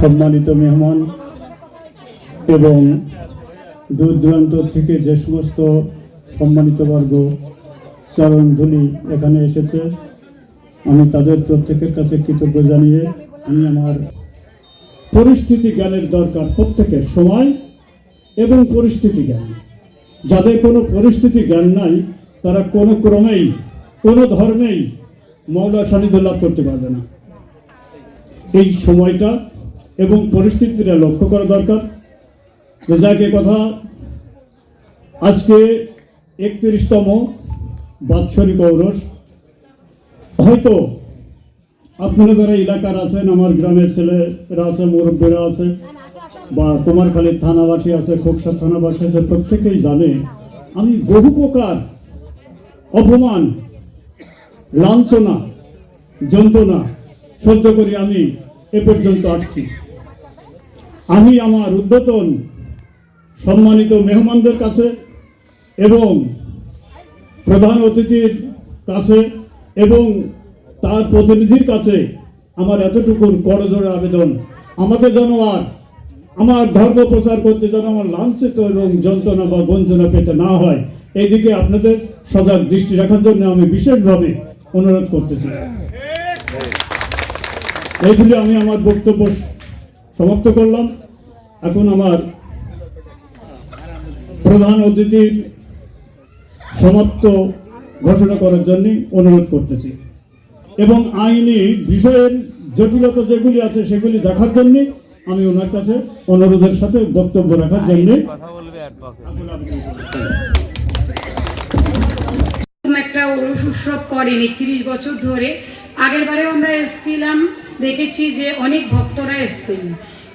সম্মানিত মেহমান এবং দূর দূরান্ত থেকে যে সমস্ত সম্মানিত বর্গ চরণধুলি এখানে এসেছে, আমি তাদের প্রত্যেকের কাছে কৃতজ্ঞ জানিয়ে আমি আমার পরিস্থিতি জ্ঞানের দরকার প্রত্যেকের সময় এবং পরিস্থিতি জ্ঞান। যাদের কোনো পরিস্থিতি জ্ঞান নাই, তারা কোনো ক্রমেই, কোনো ধর্মেই মৌলা সান্নিধ্য লাভ করতে পারবে না। এই সময়টা এবং পরিস্থিতিটা লক্ষ্য করা দরকার। যাকে কথা। আজকে একত্রিশতম বাৎসরিক ঔরস। হয়তো আপনারা যারা এলাকার আছেন, আমার গ্রামের ছেলেরা আছে, মুরব্বীরা আছে, বা কুমারখালীর থানাবাসী আছে, খোকসা থানাবাসী আছে, প্রত্যেকেই জানে, আমি বহু প্রকার অপমান, লাঞ্ছনা, যন্ত্রণা সহ্য করে আমি এ পর্যন্ত আসছি। আমি আমার উদ্যতন সম্মানিত মেহমানদের কাছে এবং প্রধান অতিথির কাছে এবং তার প্রতিনিধির কাছে আমার এতটুকু করজোড়ে আবেদন। আমাকে যেন আর আমার ধর্ম প্রচার করতে যেন আমার লাঞ্ছিত এবং যন্ত্রণা বা বঞ্চনা পেতে না হয় এইদিকে আপনাদের সজাগ দৃষ্টি রাখার জন্য আমি বিশেষভাবে অনুরোধ করতেছি। এইগুলি আমি আমার বক্তব্য সমাপ্ত করলাম। এখন আমার প্রধান অতিথির সমাপ্ত ঘোষণা করার জন্য অনুরোধ করতেছি। এবং আইনি বিষয়ের জটিলতা যেগুলি আছে সেগুলি দেখার জন্য আমি ওনার কাছে অনুরোধের সাথে বক্তব্য রাখার জন্য একটা ওরস উৎসব করেন একত্রিশ বছর ধরে। আগের বারেও আমরা এসেছিলাম দেখেছি যে অনেক ভক্তরা এসছেন।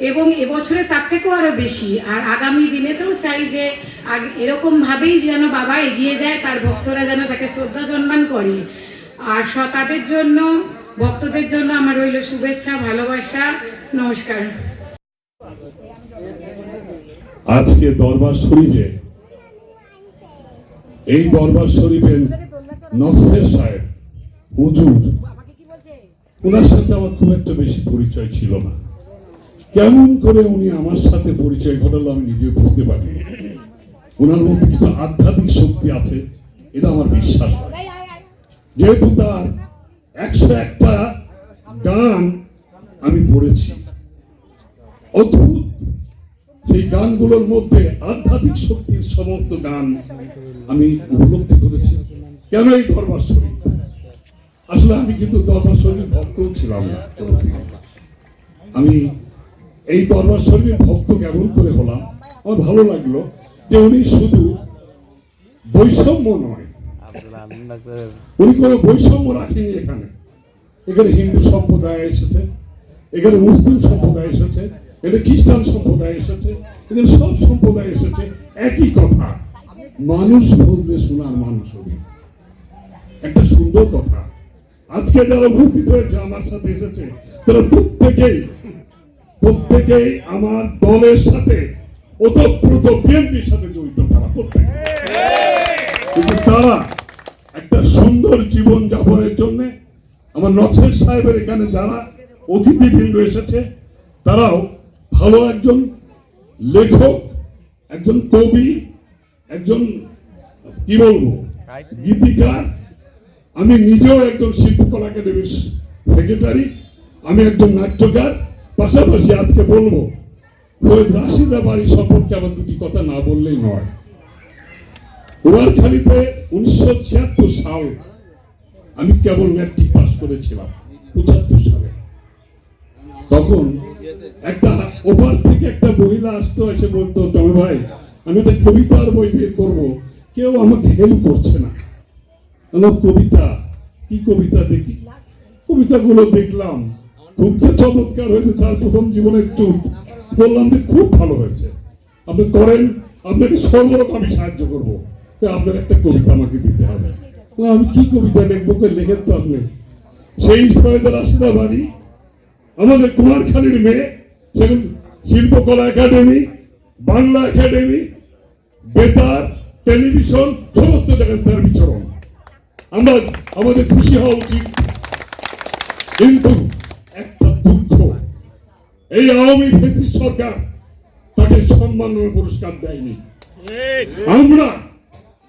এবং এবছরে তার থেকেও আরও বেশি। আর আগামী দিনেতেও চাই যে এরকমভাবেই যেন বাবা এগিয়ে যায়, তার ভক্তরা যেন তাকে শ্রদ্ধা সম্মান করে। আর তাদের জন্য, ভক্তদের জন্য আমার রইল শুভেচ্ছা, ভালোবাসা, নমস্কার। আজকে দরবার শরীফে, এই দরবার শরীফের নকশের সাহেব, হুজুর ওনার সাথে আমার খুব একটা বেশি পরিচয় ছিল না। কেমন করে উনি আমার সাথে পরিচয় ঘটালো আমি নিজে বুঝতে পারি ওনার মধ্যে কিছু আধ্যাত্মিক শক্তি আছে, এটা আমার বিশ্বাস যেহেতু তার একশো একটা গান আমি পড়েছি, অদ্ভুত। সেই গানগুলোর মধ্যে আধ্যাত্মিক শক্তির সমস্ত গান আমি উপলব্ধি করেছি। কেন এই দরবার শরীফ? আসলে আমি কিন্তু দরবার শরীফের ভক্তও ছিলাম না। আমি এই দরবার শরীফের ভক্ত কেমন করে হলাম আমার ভালো লাগল যে উনি শুধু বৈষম্য নয় উনি কোনো বৈষম্য রাখেনি এখানে। এখানে হিন্দু সম্প্রদায় এসেছে এখানে মুসলিম সম্প্রদায় এসেছে এখানে খ্রিস্টান সম্প্রদায় এসেছে এখানে সব সম্প্রদায় এসেছে একই কথা মানুষ বলতে শোনার মানুষ হবে একটা সুন্দর কথা। আজকে যারা উপস্থিত হয়েছে আমার সাথে এসেছে তারা প্রত্যেকেই প্রত্যেকেই আমার দলের সাথে, ওতপ্রোত বিএনপির সাথে জড়িত তারা প্রত্যেকে। কিন্তু তারা একটা সুন্দর জীবন যাপনের জন্য আমার নকশের সাহেবের এখানে যারা অতিথিবৃন্দ এসেছে, তারাও ভালো একজন লেখক, একজন কবি, একজন, কি বলব, গীতিকার। আমি নিজেও একজন শিল্পকলা একাডেমির সেক্রেটারি আমি একজন নাট্যকার। পাশাপাশি আজকে বলব সৈয়দ রাশিদা বাড়ি সম্পর্কে আমার দুটি কথা না বললেই নয়। কুমারখালীতে উনিশশো ছিয়াত্তর সাল আমি কেবল ম্যাট্রিক পাস করেছিলাম, পঁচাত্তর সালে। তখন একটা ওপার থেকে একটা মহিলা আসতো, এসে বলতো, টমি ভাই, আমি একটা কবিতার বই বের করব, কেউ আমাকে হেল্প করছে না। আমার কবিতা, কি কবিতা দেখি? কবিতাগুলো দেখলাম খুব যে চমৎকার হয়েছে তার প্রথম জীবনের চুট বললাম যে খুব ভালো হয়েছে। আপনি করেন, আপনাকে সর্বরকম আমি সাহায্য করব। আপনার একটা কবিতা আমাকে দিতে হবে। আমি কি কবিতা লিখব লেখেন তো আপনি? সেই সৈয়দ রাশিদা বাড়ি, আমাদের কুমারখালীর মেয়ে, সেখানে শিল্পকলা একাডেমি, বাংলা একাডেমি, বেতার, টেলিভিশন, সমস্ত জায়গায় তার বিচরণ। আমরা, আমাদের খুশি হওয়া উচিত। কিন্তু এই আওয়ামী ফেসিস সরকার তাকে সম্মাননা পুরস্কার দেয়নি। আমরা,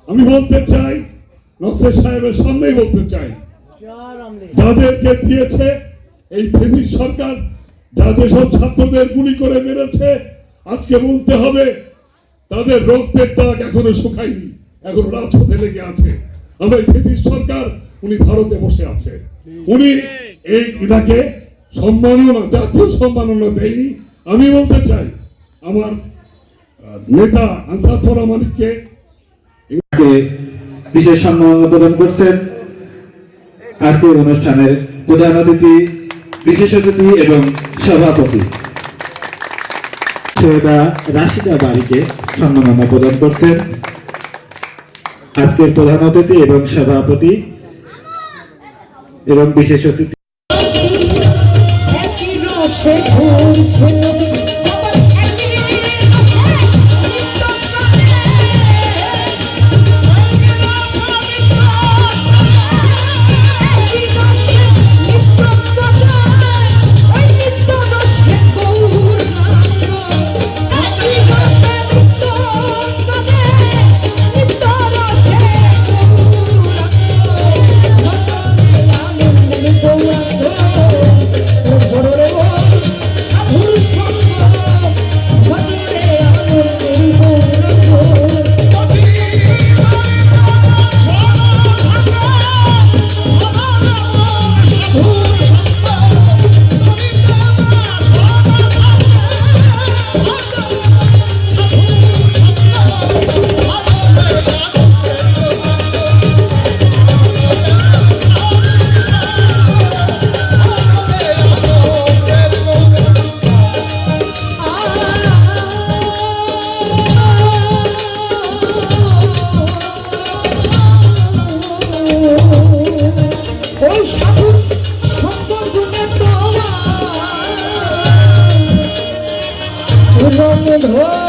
আমি বলতে চাই নকশের সাহেবের সামনেই বলতে চাই, যাদেরকে দিয়েছে এই ফেসিস সরকার যাদের সব ছাত্রদের গুলি করে মেরেছে, আজকে বলতে হবে, তাদের রক্তের দাগ এখনও শুকায়নি, এখনও রাজপথে লেগে আছে। আমরা এই ফেসিস সরকার, উনি ভারতে বসে আছে। উনি এই ইলাকে সম্মাননা জাতীয় সম্মাননা দেয়নি। আমি বলতে চাই, আমার নেতা আনসার ফোরা মালিককে বিশেষ সম্মাননা প্রদান করছেন। আজকের অনুষ্ঠানের প্রধান অতিথি, বিশেষ অতিথি এবং সভাপতি। সৈয়দা রাশিদা বাড়িকে সম্মাননা প্রদান করছেন। আজকের প্রধান অতিথি এবং সভাপতি এবং বিশেষ অতিথি রসে ঝুলছে talking, oh.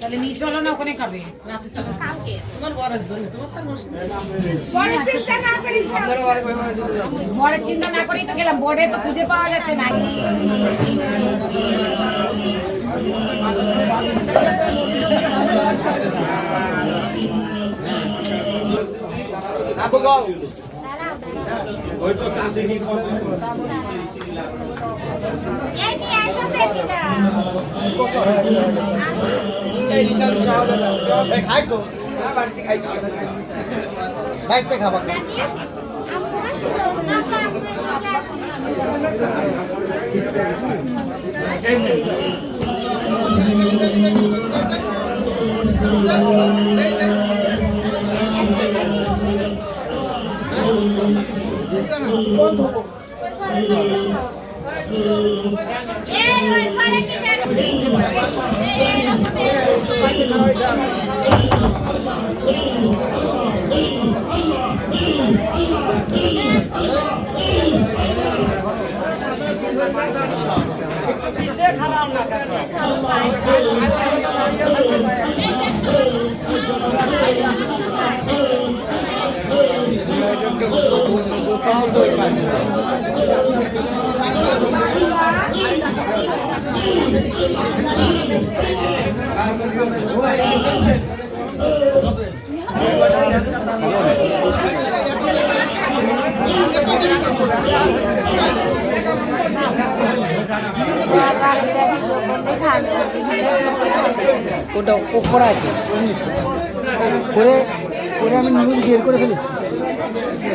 তাহলে নিয়ে চলো না ওখানে খাবে। বড়ের চিন্তা না করেই তো গেলাম। বড়ে তো খুঁজে পাওয়া যাচ্ছে না। এই নিয়ে আসো বেটিটা বাইকতে খাবার আম্মু আসলো না তো আম্মু ওটা ও করা আছে। করে করে আমি নিউজ বের করে ফেলি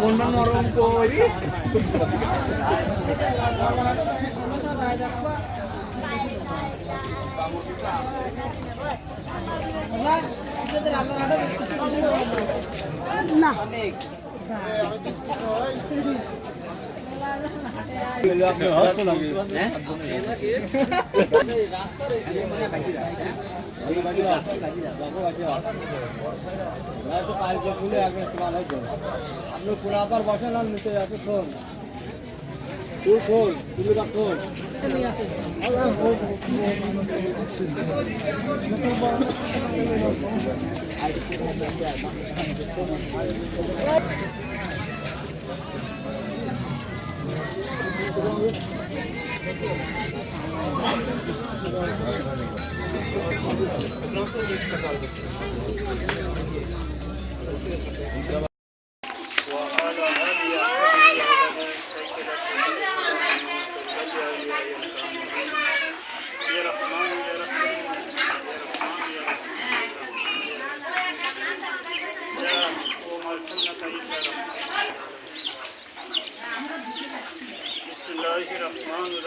মনটা নরম করি আপনি পুরাবার বসেন আর নিচে যাচ্ছে শোন তুই বা খোল తీసుకుంటారు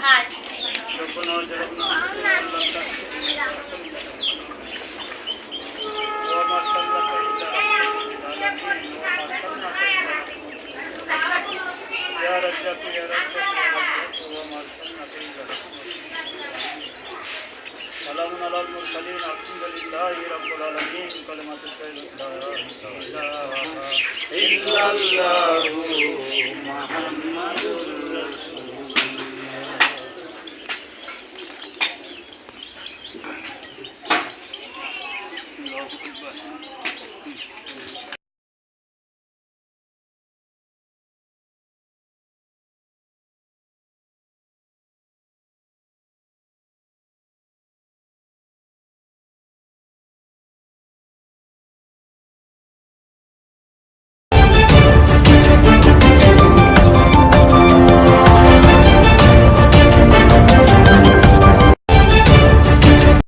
الله فقير ربنا وجعلنا وما صلى يا رجاك يا رجاك وما صلى وسلام على المرسلين الحمد لله رب العالمين كلمة الطيبة لا إله إلا الله محمد